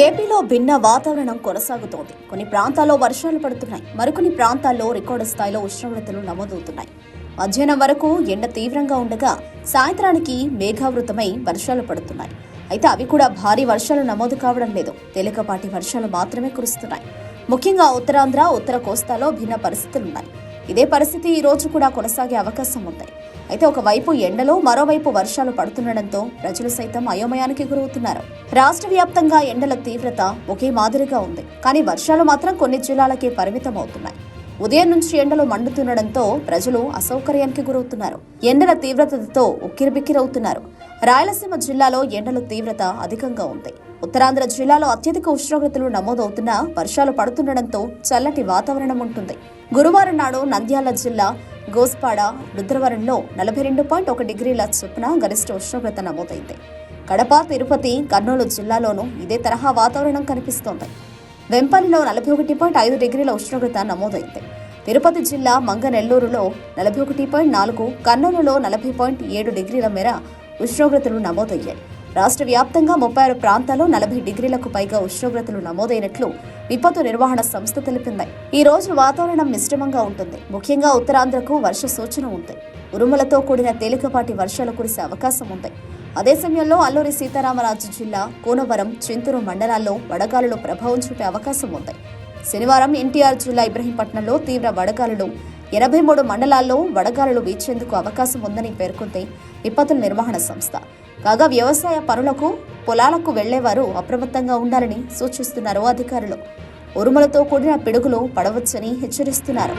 ఏపీలో భిన్న వాతావరణం కొనసాగుతోంది. కొన్ని ప్రాంతాల్లో వర్షాలు పడుతున్నాయి. మరికొన్ని ప్రాంతాల్లో రికార్డు స్థాయిలో ఉష్ణోగ్రతలు నమోదవుతున్నాయి. మధ్యాహ్నం వరకు ఎండ తీవ్రంగా ఉండగా సాయంత్రానికి మేఘావృతమై వర్షాలు పడుతున్నాయి. అయితే అవి కూడా భారీ వర్షాలు నమోదు కావడం లేదు. తేలికపాటి వర్షాలు మాత్రమే కురుస్తున్నాయి. ముఖ్యంగా ఉత్తరాంధ్ర ఉత్తర కోస్తాలో భిన్న పరిస్థితులున్నాయి. ఇదే పరిస్థితి ఈ రోజు కూడా కొనసాగే అవకాశం ఉంది. అయితే ఒకవైపు ఎండలో మరోవైపు వర్షాలు పడుతుండటంతో ప్రజలు సైతం అయోమయానికి గురవుతున్నారు. రాష్ట్ర వ్యాప్తంగా ఎండల తీవ్రత ఒకే మాదిరిగా ఉంది. కానీ వర్షాలు మాత్రం కొన్ని జిల్లాలకే పరిమితం అవుతున్నాయి ఉదయం నుంచి ఎండలు మండుతుండటంతో ప్రజలు అసౌకర్యానికి గురవుతున్నారు. ఎండల తీవ్రతతో ఉక్కిరిబిక్కిరవుతున్నారు. రాయలసీమ జిల్లాలో ఎండల తీవ్రత అధికంగా ఉంది. ఉత్తరాంధ్ర జిల్లాలో అత్యధిక ఉష్ణోగ్రతలు నమోదవుతున్నా వర్షాలు పడుతుండటంతో చల్లటి వాతావరణం ఉంటుంది. గురువారం నాడు నంద్యాల జిల్లా గోస్పాడ రుద్రవరంలో నలభై రెండు పాయింట్ ఒక డిగ్రీల చొప్పున గరిష్ట ఉష్ణోగ్రత నమోదైంది. కడప తిరుపతి కర్నూలు జిల్లాలోనూ ఇదే తరహా వాతావరణం కనిపిస్తోంది. వెంపల్లిలో నలభై ఒకటి పాయింట్ ఐదు డిగ్రీల ఉష్ణోగ్రత నమోదైంది. తిరుపతి జిల్లా మంగనెల్లూరులో నలభై ఒకటి పాయింట్ నాలుగు కర్నూలులో నలభై పాయింట్ ఏడు డిగ్రీల మేర ఉష్ణోగ్రతలు నమోదయ్యాయి. రాష్ట్ర వ్యాప్తంగా ముప్పై ఆరు ప్రాంతాల్లో నలభై డిగ్రీలకు పైగా ఉష్ణోగ్రతలు నమోదైనట్లు విపత్తు నిర్వహణ సంస్థ తెలిపింది. ఈ రోజు వాతావరణం మిశ్రమంగా ఉంటుంది. ముఖ్యంగా ఉత్తరాంధ్రకు వర్ష సూచన ఉంది. ఉరుములతో కూడిన తేలికపాటి వర్షాలు కురిసే అవకాశం ఉంది. అదే సమయంలో అల్లూరి సీతారామరాజు జిల్లా కోనవరం చింతూరు మండలాల్లో వడగాలులు ప్రభావం చూపే అవకాశం ఉంది. శనివారం ఎన్టీఆర్ జిల్లా ఇబ్రహీంపట్నంలో తీవ్ర వడగాలులు ఎనభై మూడు మండలాల్లో వడగాలులు వీచేందుకు అవకాశం ఉందని పేర్కొంది విపత్తుల నిర్వహణ సంస్థ. కాగా వ్యవసాయ పనులకు పొలాలకు వెళ్ళేవారు అప్రమత్తంగా ఉండాలని సూచిస్తున్నారు అధికారులు. ఉరుములతో కూడిన పిడుగులు పడవచ్చని హెచ్చరిస్తున్నారు.